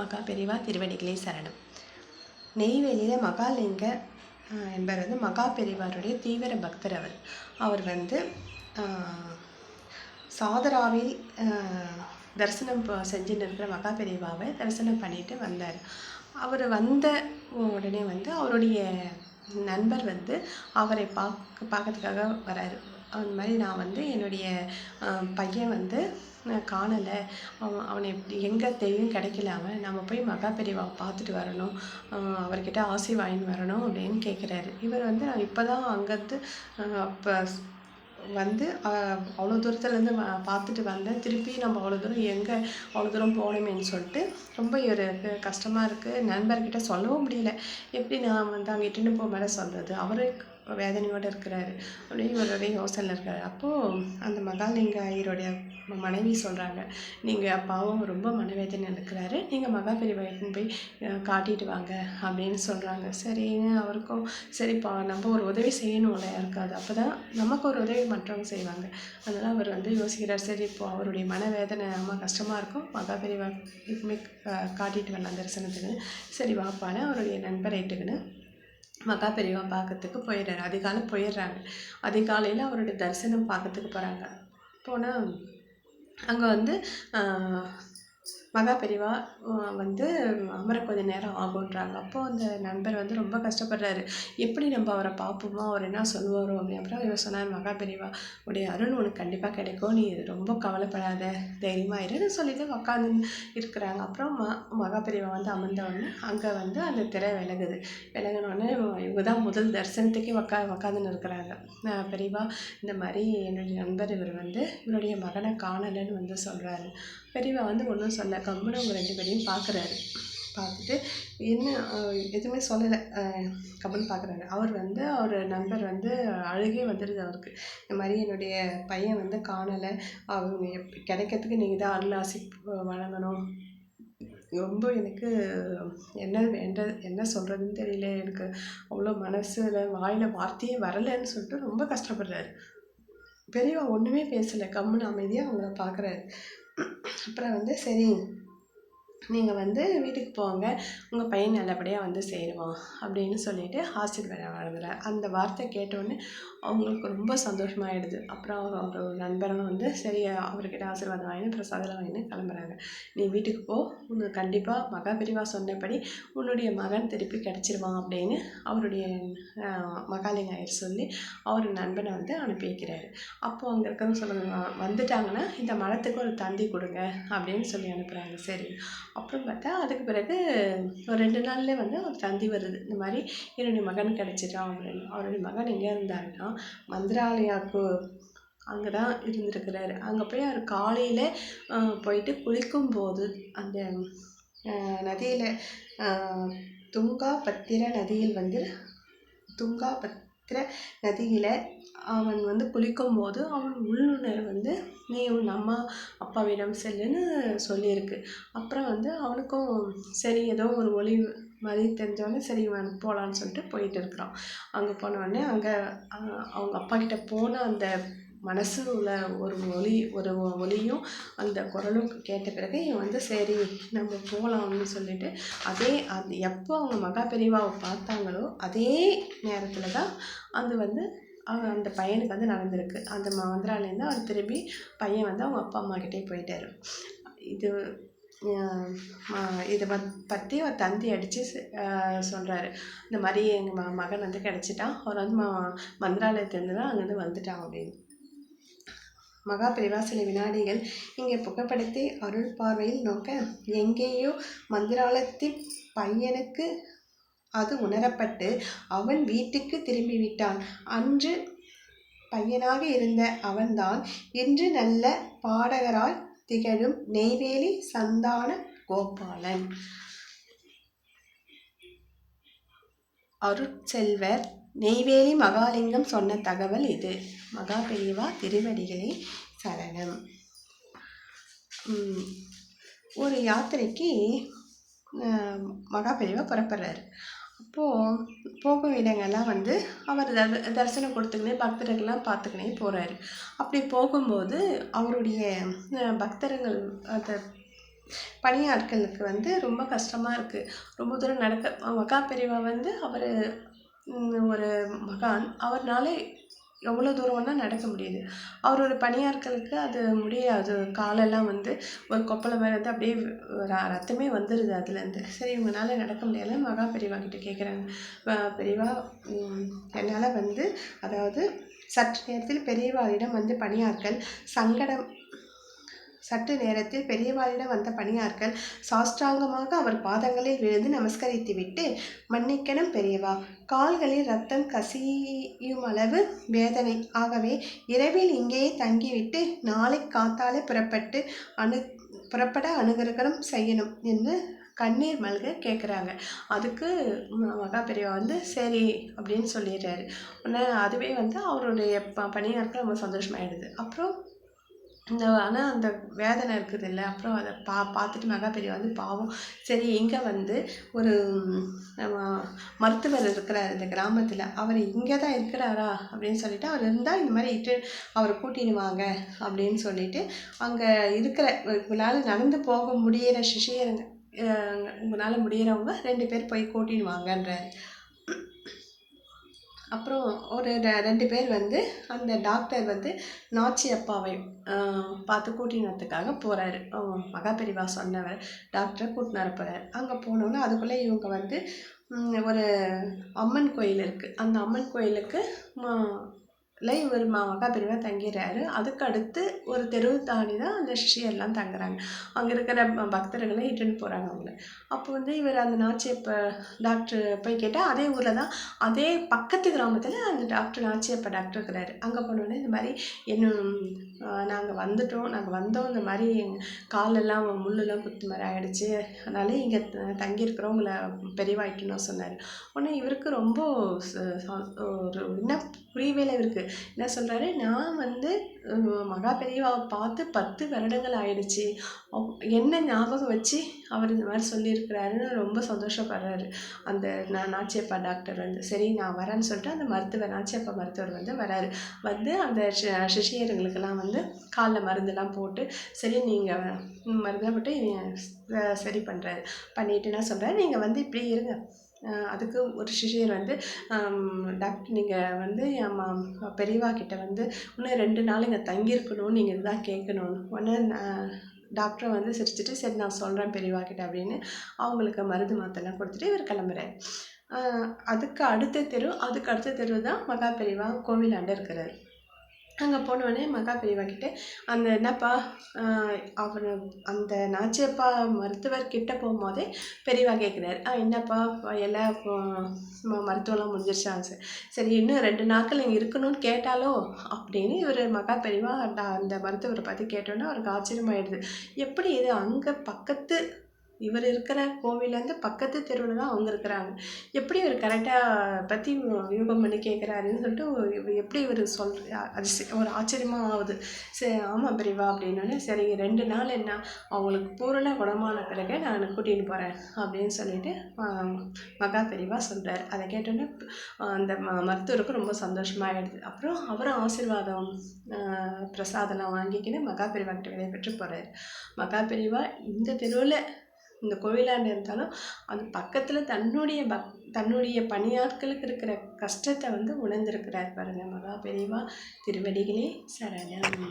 மகா பெரிவா திருவடிகளே சரணம். நெய்வேலியில் மகாலிங்க என்பவர் வந்து மகா பெரிவாருடைய தீவிர பக்தர் அவர். அவர் வந்து சாதராவில் தரிசனம் செஞ்சுட்டு இருக்கிற மகா பெரிவாவை தரிசனம் பண்ணிட்டு வந்தார். அவர் வந்த உடனே வந்து அவருடைய நண்பர் வந்து அவரை பார்க்க பார்க்கறதுக்காக வராரு. அந்த மாதிரி நான் வந்து என்னுடைய பையன் வந்து காணலை. அவன் அவனை எப்படி எங்கே தெரியும் கிடைக்கல அவன். நம்ம போய் மகா பெரியவாவை பார்த்துட்டு வரணும். அவர்கிட்ட ஆசை வாங்கின்னு வரணும் அப்படின்னு கேட்குறாரு இவர் வந்து நான் இப்போ தான் அங்கேருந்து இப்போ வந்து அவ்வளோ தூரத்துலேருந்து பார்த்துட்டு வந்தேன். திருப்பி நம்ம அவ்வளோ தூரம் எங்கே அவ்வளோ தூரம் போகணுமேன்னு சொல்லிட்டு ரொம்ப ஒரு கஷ்டமாக இருக்குது நண்பர்கிட்ட சொல்லவும் முடியல. எப்படி நான் வந்து அங்கே இட்டுன்னு போக மேலே சொல்கிறது அவரு வேதனையோடு இருக்கிறாரு அப்படின்னு இவருடைய யோசனையில் இருக்கார். அப்போது அந்த மகாலிங்க ஐயருடைய மனைவி சொல்கிறாங்க நீங்கள் அப்பாவும் ரொம்ப மனவேதனை இருக்கிறாரு. நீங்கள் மகா பெரியவாயின்னு போய் காட்டிட்டு வாங்க அப்படின்னு சொல்கிறாங்க சரின்னு அவருக்கும் சரிப்பா நம்ம ஒரு உதவி செய்யணும்ல இருக்காது அப்போ தான் நமக்கு ஒரு உதவி மற்றவங்க செய்வாங்க. அதனால் அவர் வந்து யோசிக்கிறார் சரி இப்போது அவருடைய மனவேதனை ரொம்ப கஷ்டமாக இருக்கும். மகா பெரியவா காட்டிட்டு வரலாம் தரிசனத்துக்கு சரி வாப்பான்னு அவருடைய நண்பரை இட்டுக்குன்னு மகா பெரியவா பார்க்கறதுக்கு போயிடுறாரு. அதிகாலை போயிடுறாங்க. அதிகாலையில் அவருடைய தரிசனம் பார்க்கறதுக்கு போகிறாங்க போனால் அங்கே வந்து மகா பெரிவா வந்து அமர கொஞ்ச நேரம் ஆகுன்றாங்க. அப்போது அந்த நண்பர் வந்து ரொம்ப கஷ்டப்படுறாரு. எப்படி நம்ம அவரை பார்ப்போமோ அவர் என்ன சொல்லுவாரோ அப்படி அப்புறம் இவர் சொன்னார். மகா பெரிவா உடைய அருள் உனக்கு கண்டிப்பாக கிடைக்கும். நீ ரொம்ப கவலைப்படாத. தைரியமாக இருன்னு சொல்லிட்டு உட்காந்து இருக்கிறாங்க. அப்புறம் ம மகா பெரிவா வந்து அமர்ந்தவுடனே அங்கே வந்து அந்த திரை விலகுது. விலகினோடனே இவங்க தான் முதல் தரிசனத்துக்கே உக்கா உக்காந்துன்னு இருக்கிறாங்க. பெரியவா இந்த மாதிரி என்னுடைய நண்பர் இவர் வந்து இவருடைய மகனை காணலைன்னு வந்து சொல்கிறாரு பெரியவா வந்து ஒன்றும் சொல்ல கம்முன்னு அவங்க ரெண்டு பேரையும் பார்க்குறாரு பார்த்துட்டு என்ன எதுவுமே சொல்லலை. கம்முன்னு பார்க்குறாரு அவர் வந்து அவர் நண்பர் வந்து அழுகே வந்துடுது அவருக்கு. இந்த மாதிரி என்னுடைய பையன் வந்து காணலை. அவங்க எப் கிடைக்கிறதுக்கு நீங்கள் தான் அருளாசி வழங்கணும். ரொம்ப எனக்கு என்ன வேண்ட என்ன சொல்கிறதுன்னு தெரியல. எனக்கு அவ்வளோ மனசில் வாயில் வார்த்தையே வரலைன்னு சொல்லிட்டு ரொம்ப கஷ்டப்படுறாரு. பெரியவா ஒன்றுமே பேசலை. கம்முன்னு அமைதியாக அவங்கள பார்க்குறாரு அப்புறம் வந்து சரி நீங்கள் வந்து வீட்டுக்கு போங்க உங்கள் பையன் நல்லபடியாக வந்து சேருவான் அப்படின்னு சொல்லிட்டு ஆசீர்வாதம் வழங்குறார் அந்த வார்த்தை கேட்டோடனே அவங்களுக்கு ரொம்ப சந்தோஷமாயிடுது. அப்புறம் அவர் அவர் நண்பரும் வந்து சரி அவர்கிட்ட ஆசீர்வாதம் வாங்கினு பிரசாதம் வாங்கி கிளம்புறாங்க. நீ வீட்டுக்கு போ உனக்கு கண்டிப்பாக மகா பிரிவா சொன்னபடி உன்னுடைய மகன் திருப்பி கிடச்சிருவான் அப்படின்னு அவருடைய மகாலிங்க ஐயர் சொல்லி அவர் நண்பனை வந்து அனுப்பி வைக்கிறாரு அப்போது அங்கே இருக்கிறவங்க சொல்லுங்க வந்துட்டாங்கன்னா இந்த மரத்துக்கு ஒரு தந்தி கொடுங்க அப்படின்னு சொல்லி அனுப்புகிறாங்க சரி. அப்புறம் பார்த்தா அதுக்கு பிறகு ஒரு ரெண்டு நாளில் வந்து ஒரு தந்தி வருது. இந்த மாதிரி என்னுடைய மகன் கிடச்சிட்டான் அப்படின்னு அவருடைய மகன் எங்கே இருந்தாருன்னா மந்திராலயாவுக்கு அங்கே தான் இருந்திருக்கிறாரு. அங்கே போய் அவர் காலையில் போயிட்டு குளிக்கும்போது அந்த நதியில் துங்கா பத்திர நதியில் வந்து துங்கா பத் இருக்கிற நதியில் அவன் வந்து குளிக்கும் போது அவன் உள்ளுணர் வந்து நீ உன் அம்மா அப்பாவிடம் செல்லுன்னு சொல்லியிருக்கு. அப்புறம் வந்து அவனுக்கும் சரி ஏதோ ஒரு ஒளி மாதிரி தெரிஞ்சவொடனே சரி இவன் போகலான்னு சொல்லிட்டு போயிட்டு இருக்கிறான். அங்கே போனவொடனே அங்கே அவங்க அப்பா கிட்ட போன அந்த மனசு உள்ள ஒரு ஒலி ஒரு ஒலியும் அந்த குரலும் கேட்ட பிறகு இவன் வந்து சரி நம்ம போகலாம்னு சொல்லிட்டு அதே அது எப்போ அவங்க மகா பெரியவாவை பார்த்தாங்களோ அதே நேரத்தில் தான் அது வந்து அவன் அந்த பையனுக்கு வந்து நடந்திருக்கு. அந்த மந்திராலேருந்து அவர் திரும்பி பையன் வந்து அவங்க அப்பா அம்மாக்கிட்டே போயிட்டாரு. இது இதை பத் பற்றி அவர் தந்தி அடித்து சொல்கிறாரு இந்த மாதிரி எங்கள் ம மகன் வந்து கிடச்சிட்டான். அவர் வந்து ம மந்திராலயத்துலேருந்து தான் அங்கேருந்து வந்துட்டான் அப்படின்னு. மகாபிரிவா சில வினாடிகள் இங்கே புகைப்படத்தை அருள் பார்வையில் நோக்க எங்கேயோ மந்திராலயத்தின் பையனுக்கு அது உணரப்பட்டு அவன் வீட்டுக்கு திரும்பிவிட்டான். அன்று பையனாக இருந்த அவன்தான் இன்று நல்ல பாடகராய் திகழும் நெய்வேலி சந்தான கோபாலன். அருட்செல்வர் நெய்வேலி மகாலிங்கம் சொன்ன தகவல் இது. மகா பெரியவா திருவடிகளே சரணம். ஒரு யாத்திரைக்கு ஆஹ், மகா புறப்படுறாரு. அப்போது போகும் இடங்கள்லாம் வந்து அவர் தர் தரிசனம் கொடுத்துக்கினே பக்தர்கள்லாம் பார்த்துக்கினே போகிறாரு அப்படி போகும்போது அவருடைய பக்தர்கள் அந்த பணியாட்களுக்கு வந்து ரொம்ப கஷ்டமாக இருக்குது ரொம்ப தூரம் நடக்க மகா பெரியவா வந்து அவர் ஒரு மகான். அவர்னாலே எவ்வளோ தூரம் வேணால் நடக்க முடியுது. அவரோட பணியாட்களுக்கு அது முடியாது. காலெல்லாம் வந்து ஒரு கொப்பளை மேலே வந்து அப்படியே ர ரத்தமே வந்துடுது அதுலேருந்து. சரி இவங்கனால நடக்க முடியல. மகா பெரியவா கிட்ட கேட்குறாங்க பெரியவா என்னால் வந்து அதாவது சற்று நேரத்தில் பெரியவாளிடம் வந்து பணியாட்கள் சங்கடம் சற்று நேரத்தில் பெரியவாளிடம் வந்த பணியார்கள் சாஷ்டாங்கமாக அவர் பாதங்களில் விழுந்து நமஸ்கரித்துவிட்டு மன்னிக்கணும் பெரியவா கால்களில் ரத்தம் கசியும் அளவு வேதனை. ஆகவே இரவில் இங்கேயே தங்கிவிட்டு நாளை காத்தாலே புறப்பட்டு அணு புறப்பட அனுகிரகணம் செய்யணும் என்று கண்ணீர் மல்க கேட்குறாங்க அதுக்கு மகா பெரியவா வந்து சரி அப்படின்னு சொல்லிடுறாரு. உடனே அதுவே வந்து அவருடைய ப பணியாட்கள் ரொம்ப சந்தோஷமாயிடுது. அப்புறம் இந்த ஆனால் அந்த வேதனை இருக்குது இல்லை அப்புறம் அதை பா பார்த்துட்டு மகா பெரியவா வந்து பாவம். சரி இங்கே வந்து ஒரு மருத்துவர் இருக்கிறார் இந்த கிராமத்தில். அவர் இங்கே தான் இருக்கிறாரா அப்படின்னு சொல்லிட்டு அவர் இருந்தால் இந்த மாதிரி இட்டு அவரை கூட்டின்னு வாங்க அப்படின்னு சொல்லிட்டு அங்கே இருக்கிற உங்களால் நடந்து போக முடியிற சிஷியருங்க உங்களால் முடியிறவங்க ரெண்டு பேர் போய் கூட்டின்னு அப்புறம் ஒரு ரெண்டு பேர் வந்து அந்த டாக்டர் வந்து நாச்சி அப்பாவை பார்த்து கூட்டினத்துக்காக போகிறாரு மகாபெரிவா சொன்னவர் டாக்டரை கூட்டினார் போகிறார் அங்கே போனோன்னே அதுக்குள்ளே இவங்க வந்து ஒரு அம்மன் கோயில் இருக்குது அந்த அம்மன் கோயிலுக்கு இல்லை இவர் மகாபெரிவா தங்கிடுறாரு. அதுக்கு அடுத்து ஒரு தெரு தாண்டி தான் அந்த சிஷியர்லாம் தங்குறாங்க. அங்கே இருக்கிற பக்தர்களை இட்டுன்னு போகிறாங்க அவங்கள. அப்போ வந்து இவர் அந்த நாச்சியப்ப டாக்டர் போய் கேட்டால் அதே ஊரில் தான் அதே பக்கத்து கிராமத்தில் அந்த டாக்டர் நாச்சியப்ப டாக்டர் இருக்கிறாரு. அங்கே போனோடனே இந்த மாதிரி இன்னும் நாங்கள் வந்துட்டோம் நாங்கள் வந்தோம் இந்த மாதிரி காலெல்லாம் முள்ளெல்லாம் குத்து மாதிரி ஆகிடுச்சு அதனால் இங்கே தங்கியிருக்கிறோம் உங்களை பெரியவாயிட்டுன்னு சொன்னார். உடனே இவருக்கு ரொம்ப ஒரு என்ன புரியவேல இல்லை இவருக்கு. என்ன சொல்கிறாரு நான் வந்து மகா பெரியவாவை பார்த்து பத்து வருடங்கள் ஆயிடுச்சு. என்ன ஞாபகம் வச்சு அவர் இந்த மாதிரி சொல்லியிருக்கிறாருன்னு ரொம்ப சந்தோஷப்படுறாரு. அந்த நான் நாச்சியப்பா டாக்டர் வந்து சரி நான் வரேன்னு சொல்லிட்டு அந்த மருத்துவர் நாச்சியப்பா மருத்துவர் வந்து வராரு. வந்து அந்த சிஷியருங்களுக்கெல்லாம் வந்து காலில் மருந்தெல்லாம் போட்டு சரி நீங்கள் மருந்தெல்லாம் போட்டு சரி பண்ணுறாரு பண்ணிட்டு என்ன சொல்கிறாரு நீங்கள் வந்து இப்படி இருங்க. அதுக்கு ஒரு சிஷியர் வந்து டாக்டர் நீங்கள் வந்து என் பெரியவா கிட்டே வந்து இன்னும் ரெண்டு நாள் இங்கே தங்கியிருக்கணும் நீங்கள் இதுதான் கேட்கணும். உடனே டாக்டரை வந்து சிரிச்சிட்டு சரி நான் சொல்கிறேன் பெரியவா கிட்ட அப்படின்னு அவங்களுக்கு மருந்து மாத்தெல்லாம் கொடுத்துட்டு இவர் கிளம்புறாரு. அதுக்கு அடுத்த தெரு அதுக்கு அடுத்த தெரு தான் மகா பெரியவா கோவிலாண்ட இருக்கிறார். அங்கே போனோடனே மகா பெரியவாக்கிட்ட அந்த என்னப்பா அவர் அந்த நாச்சியப்பா மருத்துவர்கிட்ட போகும்போதே பெரியவா கேட்குறாரு ஆ என்னப்பா எல்லாம் மருத்துவம்லாம் முடிஞ்சிருச்சா சரி. இன்னும் ரெண்டு நாட்கள் இங்கே இருக்கணும்னு கேட்டாலோ? அப்படின்னு இவர் மகா பெரியவா அந்த மருத்துவரை பார்த்து கேட்டோன்னே அவருக்கு ஆச்சரியமாயிடுது. எப்படி இது அங்கே பக்கத்து இவர் இருக்கிற கோவிலேருந்து பக்கத்து தெருவில் தான் அவங்க இருக்கிறாங்க. எப்படி இவர் கரெக்டாக பற்றி யூகம் பண்ணி கேட்குறாருன்னு சொல்லிட்டு எப்படி இவர் சொல் அது ஒரு ஆச்சரியமாக ஆகுது. சரி ஆமாம் பிரிவா அப்படின்னோடனே சரி ரெண்டு நாள் என்ன அவங்களுக்கு பூரண குணமான பிறகு நான் கூட்டின்னு போகிறேன் அப்படின்னு சொல்லிட்டு மகா பெரியவா சொல்கிறார் அதை கேட்டோன்னே அந்த ம மருத்துவருக்கு ரொம்ப சந்தோஷமாகிடுது அப்புறம் அவரும் ஆசீர்வாதம் பிரசாதம்லாம் வாங்கிக்கின்னு மகா பெரியவா கிட்ட விடைபெற்று போகிறார் மகா பெரியவா இந்த தெருவில் இந்த கோவிலாண்டு இருந்தாலும் அது பக்கத்தில் தன்னுடைய பக் தன்னுடைய பணியாட்களுக்கு இருக்கிற கஷ்டத்தை வந்து உணர்ந்திருக்கிறார் பாருங்கள் மகா பெரியவா திருவடிகளே சரணம்.